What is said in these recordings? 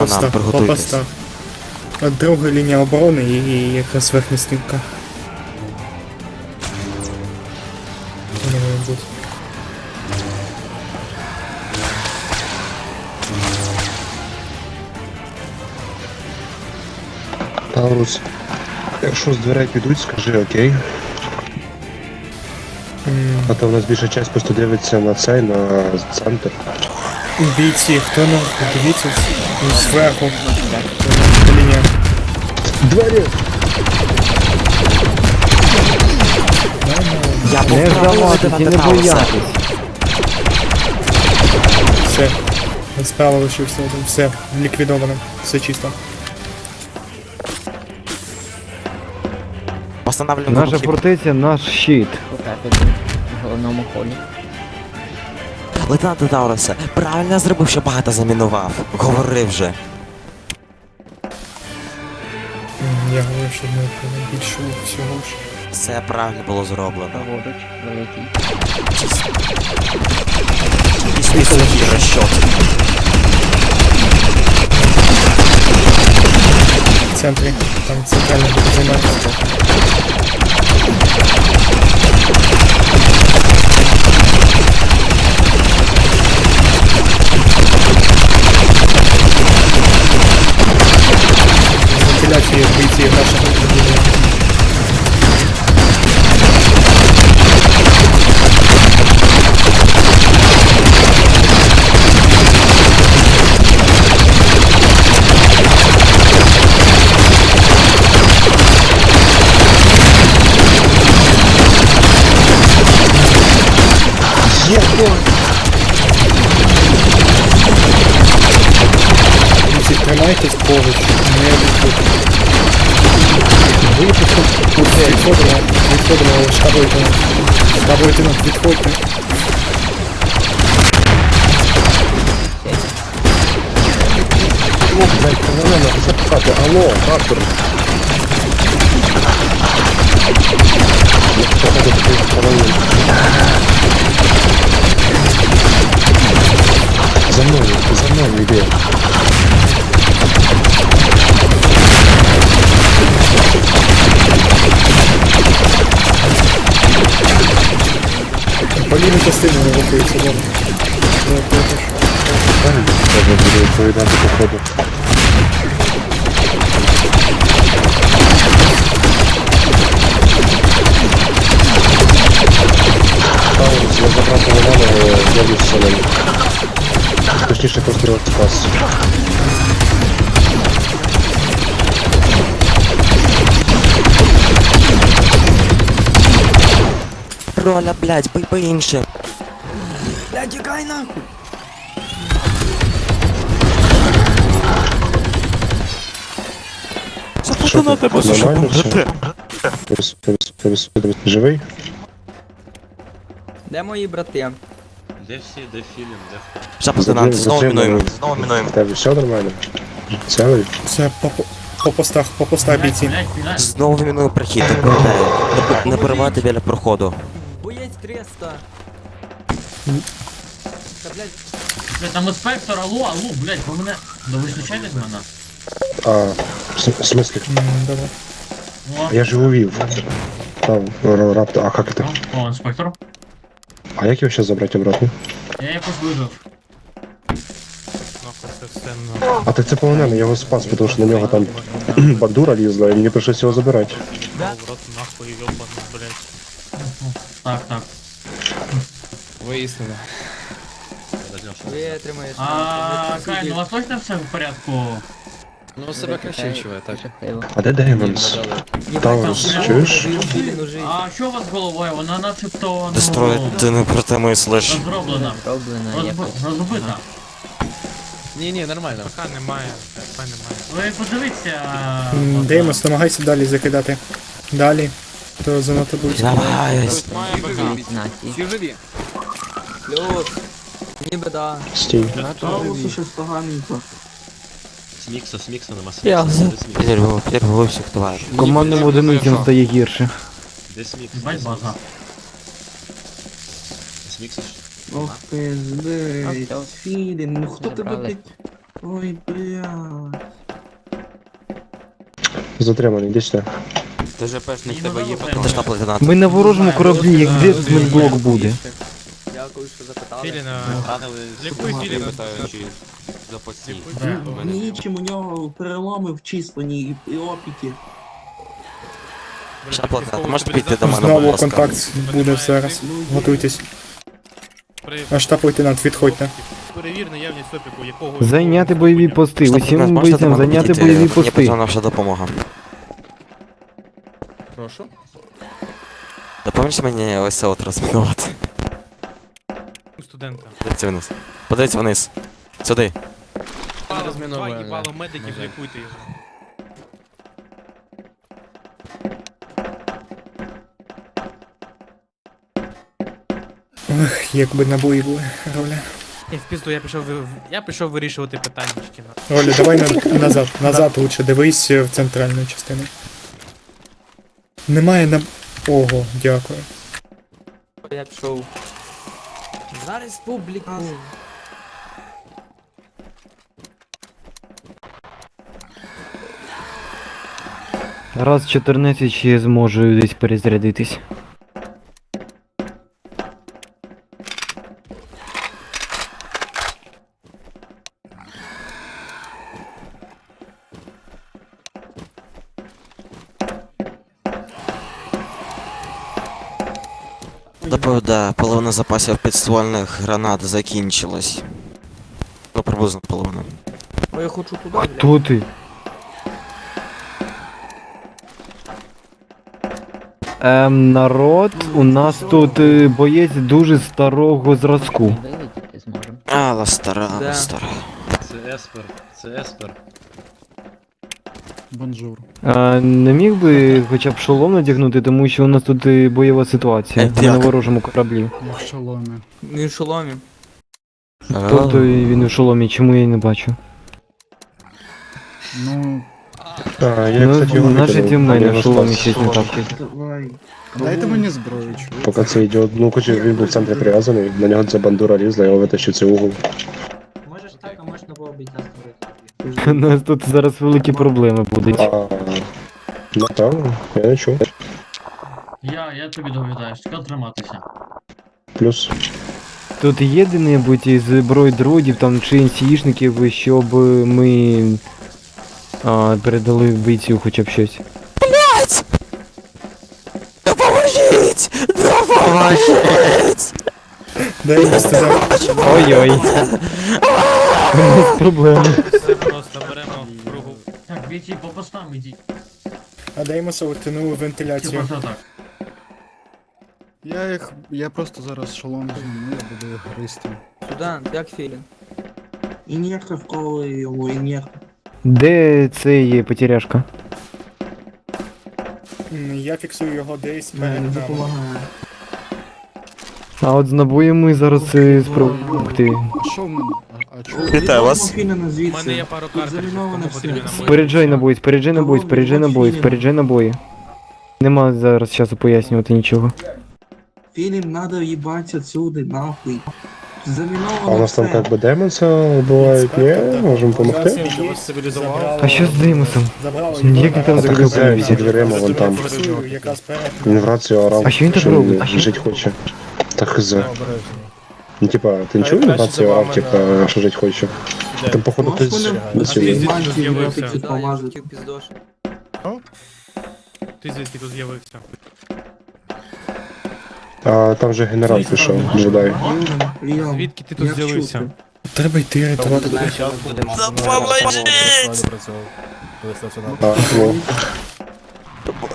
По приготуйтесь. постах. Друга лінія оборони і, і якраз верхня стінка. Не має бути. Таурус, якщо з дверей підуть, скажи окей. М, А то в нас більша часть просто дивиться на цей, на центр. Бійці, хто на дивіться Е, Лінія. Двері! Я Не здаватись і не боятись. Все. Справа лишився один. Все, ліквідовано. Все чисто. Постанавливаем Наша фортеця наш щит. Отак в головному холі. Лейтенант Таурусе, правильно зробив, що багато замінував. Говори вже. Я говорю, що ми більше всього ж. Все правильно було зроблено. Праворуч, великий. Після сухий розчот. В центрі. Там центральний буде займатися. Бійців нашого відділення. Тримайтесь поруч, відходимо, відходимо, штаб лейтенант. Штаб лейтенант, відходьте. О, блядь, повинна запхати. Алло, Артур. Походу, такий паралель. За мною, за мною йди. По лівій частині евакуюється, добре. Треба буде відповідати походу. Таурус, я забрав половину, дядю солей. Точніше, просто спас. Роля, блядь, бий по інше. Блядь, тікай нахуй! Що? Плюс, плюс, плюс, плюс. Живий? Де мої брати? Де всі, де філім, де хто? Все, лейтенант, знову мінуємо. Знову мінуємо. Тебе все нормально? Цілий? Все, по, по- по постах, по постах бійці. Знову мінуємо прохід, не пам'ятаю. Не, не перебивати біля проходу. Боєць 300! Та блядь, Блядь, там інспектор, алло, алло, блядь, ви мене... Да ви случайно з мене? А, в см- в смысле? О, Я же увів. Там, р- раптор, а как это? о, інспектор. А як його сейчас забрати обратно? Я якось вижив. А так це полонений, я його спас, тому що на нього там бандура лізла, і мені прийшлось його забирати. Так, так. Подождем, що ви тримаєш. А, Кай, ну у вас точно все в порядку? Ну, себе краще відчуває, так. А де Деймонс? Таурус, чуєш? А що у вас з головою? Вона начебто, ну... Дестрой, ти не про те мислиш. Розроблена. зроблено Розби... якось. Розбита. Ні, нормально. Ви подивіться... М, от, Деймос, намагайся далі закидати. Далі. То занадто близько. Нації. Всі живі. Плюс. Ніби да. Стій. Смікса, смікса нема Я смікса. Де перерву всіх товариш. Командним одиницям стає гірше. Де смікса? Їбать база. Смікса? Ох, пизди. Філін, ну хто тебе, блядь? Ой, бля. Затриманий, йди сюди. Ти ж пешник тебе є Ти штаб лейтенант. Ми на ворожому кораблі, як де тут медблок буде? Дякую, що запитали. Філіна, Лікуй Філіна. Нічим у нього переломи в численні і, і опіки. Штаб лейтенант, можете підійти до мене, будь Знову ласка? контакт буде зараз. Готуйтесь. А відходьте. Перевір наявність опіку, якого... Зайняти бойові пости, Штаб усім лейтенант, можете до бійцям мене зайняти підійти? бойові Мені пости. потрібна ваша допомога. Прошу. Допоможіть мені ось це от розмінувати. студента. Подивіться вниз. Подивіться вниз. Сюди. Два розміновуємо. їбало медиків, лікуйте його. Якби набої були, Роля. Ні, в пізду, я пішов, ви- я пішов вирішувати питання. Роля, давай на, назад. Назад лучше дивись в центральну частину. Немає на. Ого, дякую. Я пішов. За республіку. Раз 14 ще зможу десь перезарядитись. Доповідаю, половина запасів підствольних гранат закінчилась. Ну, приблизно половина. Бо я хочу туди. Хто ти? Ем, народ, у нас тут е, боєць дуже старого зразку. Ала стара, Да. стара. Це Еспер, це Еспер. А, не міг би хоча б шолом надягнути, тому що у нас тут е, бойова ситуація Е, ми на як? ворожому кораблі. Він в шоломі. Тобто він у шоломі, чому я не бачу? А, я, Ну, кстати, його значить і в викинув. мене в шоломі спас. щось не так. Дайте мені зброю, Поки це йде, ну, хоч він був в центрі прив'язаний, на нього ця бандура лізла, його витащив цей угол. Можеш так, а можеш нового бійця створити. У нас тут зараз великі проблеми будуть. А, напевно, я не чув. Я, я тобі доповідаю, що триматися. Плюс. Тут є де-небудь із бройдродів там чи інсіїшників, щоб ми а, передали бійцю хоча б щось. Допоможіть! Допоможіть! Дай йому студент. Ой-ой. У нас проблеми. Все просто беремо в кругу. Так, по постам ідіть. А саутину Типа вентиляцію. що так. Я їх. Я просто зараз шолом зніму, я буду їх гристи. Студент, як філін? Ін'єктор вколи йому, ін'єктор. Де це є потеряшка? М, Я фіксую його десь Не, перед нами. допомагає. А от з набоями зараз е, спробувати. Що в мене? Вітаю вас. У мене є пару заміновано кому все. потрібно набої. Споряджай набої, споряджай набої, споряджай набої, споряджай набої. Нема зараз часу пояснювати нічого. Філін надо їбать отсюди, нахуй. А у нас там все. как бы можемо Зараз допомогти. він є, А що з Деймосом? Як він там А так закрив хазяїн за комісію? дверима, вон там. Він в рацію орав, А що він так що жить хоче. Так хз. Ну типа, ти не чув, він в типа, що жить хоче? Там походу хотів піздош. Ти звідки тут з'явився? А там же генерал пішов, джедай. Звідки ти тут з'явився? Треба йти рятувати. А, ну,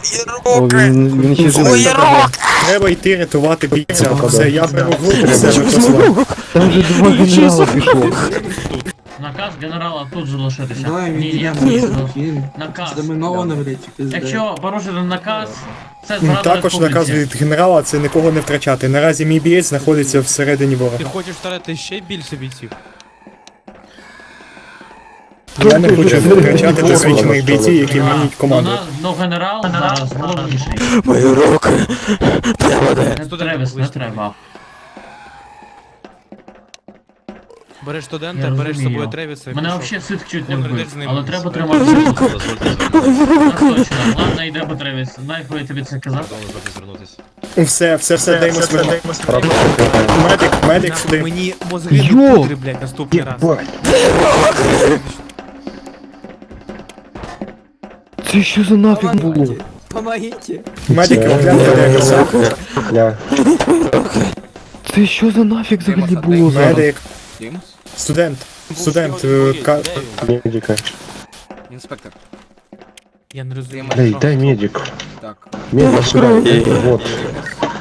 Ще. Треба йти рятувати бійця. Все, я беру групу, все, послав. Там вже два генерала пішло. Наказ генерала тут же лишитися. Давай, Ні, поїду. Філін. Наказ. Блядь, пизде. Якщо порушити наказ, це зрада Також наказ від генерала це нікого не втрачати. Наразі мій бієць знаходиться всередині Ти хочеш втратити ще більше бійців? Я не хочу втрачати досвідчених бійців, які вміють на- ну генерал зараз головніший. Мої руки! Де вони? Не треба, не треба. Береш студента, Я береш з собою. Тревіса і Мене пішов. взагалі сит чуть не вбив, йди з ним. але треба тримати. Точно, ладно, йдемо Тревіс. Знай, коли я тобі це казав. Звернутися. Все, все, все, даємо смерть. Медик, медик Нахуй сюди. Мені мозги Йо! не пудри, блядь, наступний раз. Це що за нафіг було? Помогите. Медики, огляньте Демоса. Я. Це що за нафіг взагалі було зараз? Медик. Студент. Студент. е, ка- Медика. Інспектор. Я не розумію. Блядь, що. дай медик. Так. Медик сюди. Вот.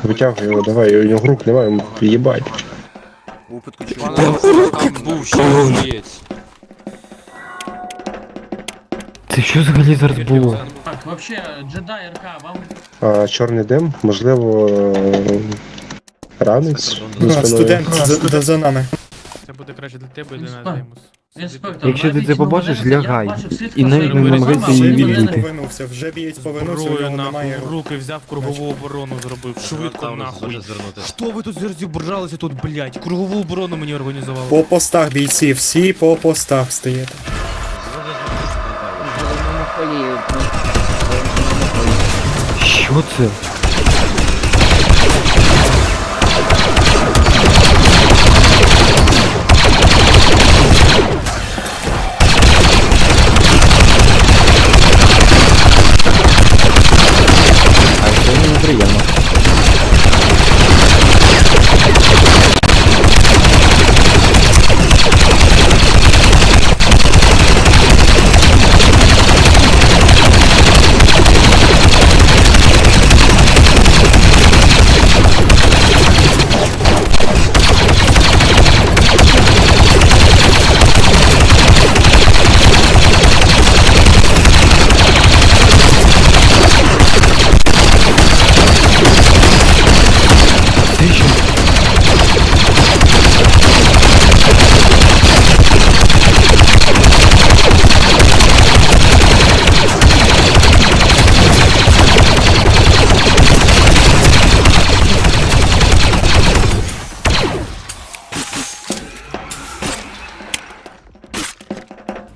Витягуй його, давай, у нього рук немає, їбать. У випадку чого там був ще боєць. Це що взагалі зараз було? Так, вообще, джедай РК, вам А чорний дим, можливо, е, ранець. Спиною. Студент за, за, за нами. Це буде краще для тебе і для нас. Деймос. інспектор. Якщо ти це побачиш, лягай. І навіть не намагайся її вони мене відбити. Повернувся, вже бієць повернувся, у Зброю нього нахуй немає. в руки взяв, кругову оборону зробив. Швидко нахуй. Що ви тут зібралися тут, блядь? Кругову оборону мені організували. По постах бійці, всі по постах стоїте. Що це?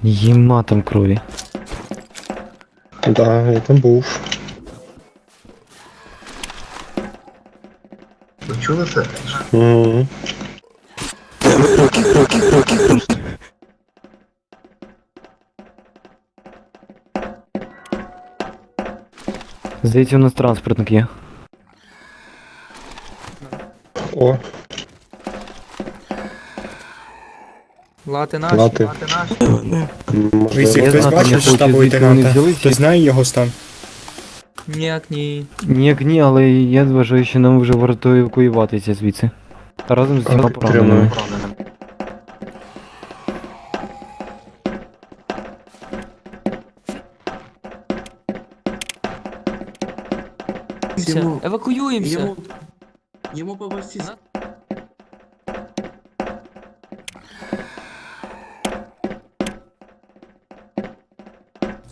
Єма там крові. Да, я там був. Угу. Здається, у нас транспортник є. О, Лати наші, Лати. лати наші. Я хтось бачив штабу лейтенанта? Хтось знає його стан? Ніяк ні. Ніяк ні, але я вважаю, що нам вже варто евакуюватися звідси. Разом з двома пораненими. Евакуюємося. Йому, йому по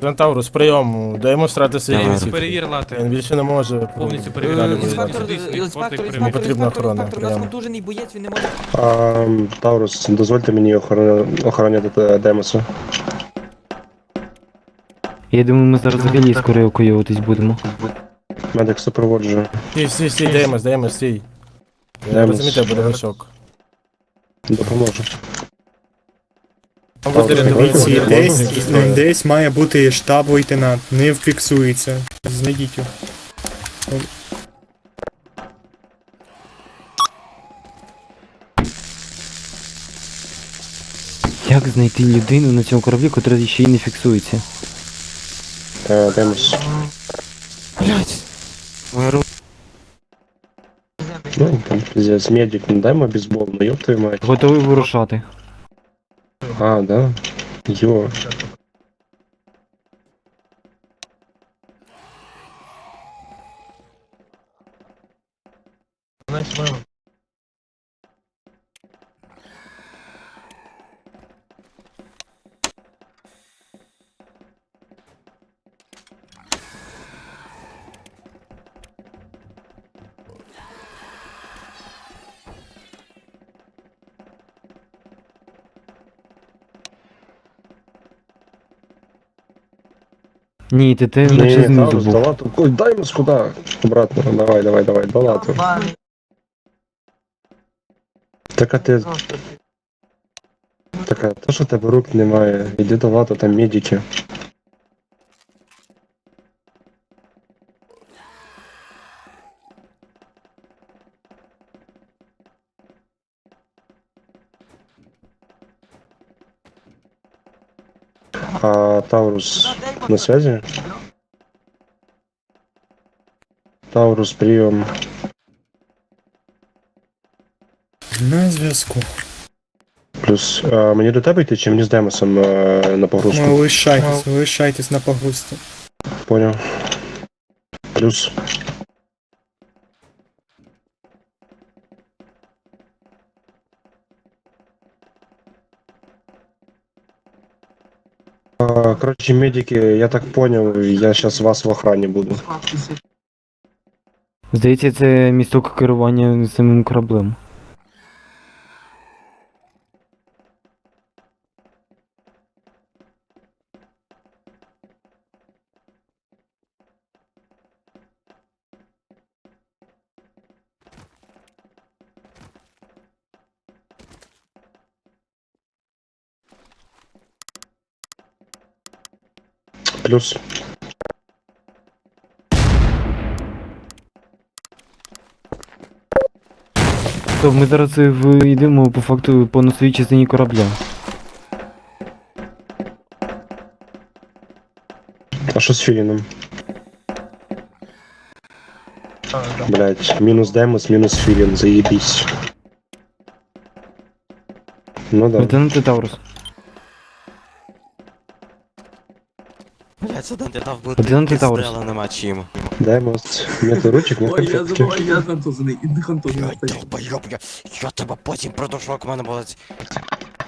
Центаврус, прийом. Даємо Деймос, свій. перевір лати. Він більше не може. Повністю Далі перевіряти. Інспектор, далі. Дійсний, інспектор, інспектор, Йому потрібна інспектор, охорона, інспектор, у нас прямо. контужений боєць, він не може. А, Таурус, дозвольте мені охороня- охороняти е, Демоса. Я думаю, ми зараз взагалі скоро евакуюватись будемо. Медик супроводжує. Стій, стій, стій, даємо, даємо, стій. Деймос. Розумієте, буде гашок. Допоможе. Добре. десь, Добре. десь має бути штаб лейтенант. Не фіксується. Знайдіть його. Як знайти людину на цьому кораблі, котра ще й не фіксується? Е, Демос. Блять. Рука. Ну, там, пиздец, медик, дай ему бейсбол, ну ёб твою мать. Готовий вирушати. А, да? Йо. Nice one. Ні, ти ти наче знизу був. Далату. Ой, дай ему куда? Обратно, давай, давай, давай, Далату. Так а ти... Так а то, що в тебе рук немає, іди до лату, там медики. Таурус на связи? Таурус, прием. На зв'язку. Плюс а, мені до тебе йти чи мені з Демосом а, на погрузку? Ну, лишайтесь, лишайтесь на погрузці. Понял. Плюс. Короче, медики, я так понял, я сейчас вас в охране буду. Здається, це місток керування самим кораблем. Плюс. То ми зараз е, в- йдемо по факту по носовій частині корабля. А що з Філіном? Блять, мінус Демос, мінус Філін, заєбісь. Ну да. Лейтенант Таурус. Блять, задам дав бути пізде, Таурус. але нема чим. Демос. Нету ручек, не Ой, я конфетки. забув, я контузений, іди контузений. Долбойоб, я, я тебе потім продовжував, у мене була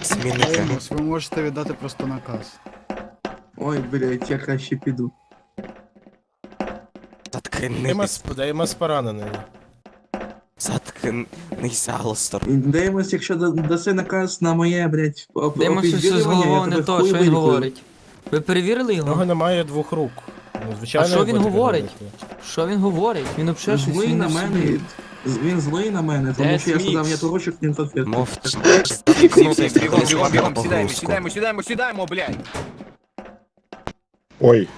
змінника. Деймос, ви можете віддати просто наказ. Ой, блядь, я краще піду. Заткнись, Деймос поранений. заткнись, Алстер. Деймос, якщо да- даси наказ на моє, блядь, Демо щось з головою не то, що він говорить. Ви перевірили його? немає двох рук. Ну, звичайно, А що він його говорить? робити. Що він говорить? Він взагалі щось Злий він на не мене. собі. з- Він злий на мене, тому що я сказав, Смікс? я ручок не конфетки. Мовчи. Бігом, бігом, бігом, сідаємо, сідаємо, сідаємо, сідаємо, блядь. Ой,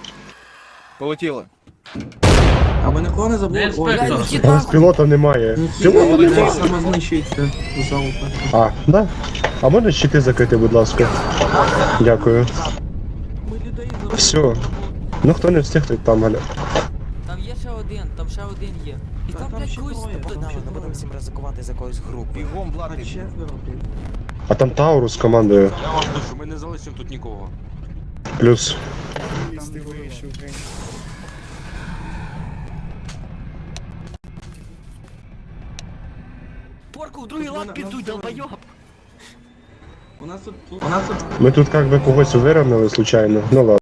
Полетіли. А ви нікого не забули? Ой, блядь, у нас пілота немає. Пілота Ніхіра, немає. самознищується залпа. А, да? А можна щити закрити, будь ласка? Дякую. Ми Все. Ну хто не встиг, той там галя. Там є ще один, там ще один є. І там, там блядь, ще когось... троє. Не будемо всім ризикувати з якоїсь групи. Бігом, Влад, А четверо, там Таурус командує. Я вам кажу, ми не залишимо тут нікого. Плюс. Вирішив, Грень. Порку в другий лад підуть, долбойоб! У нас тут, у нас тут Ми тут как би когось виравнили случайно. Ну ладно.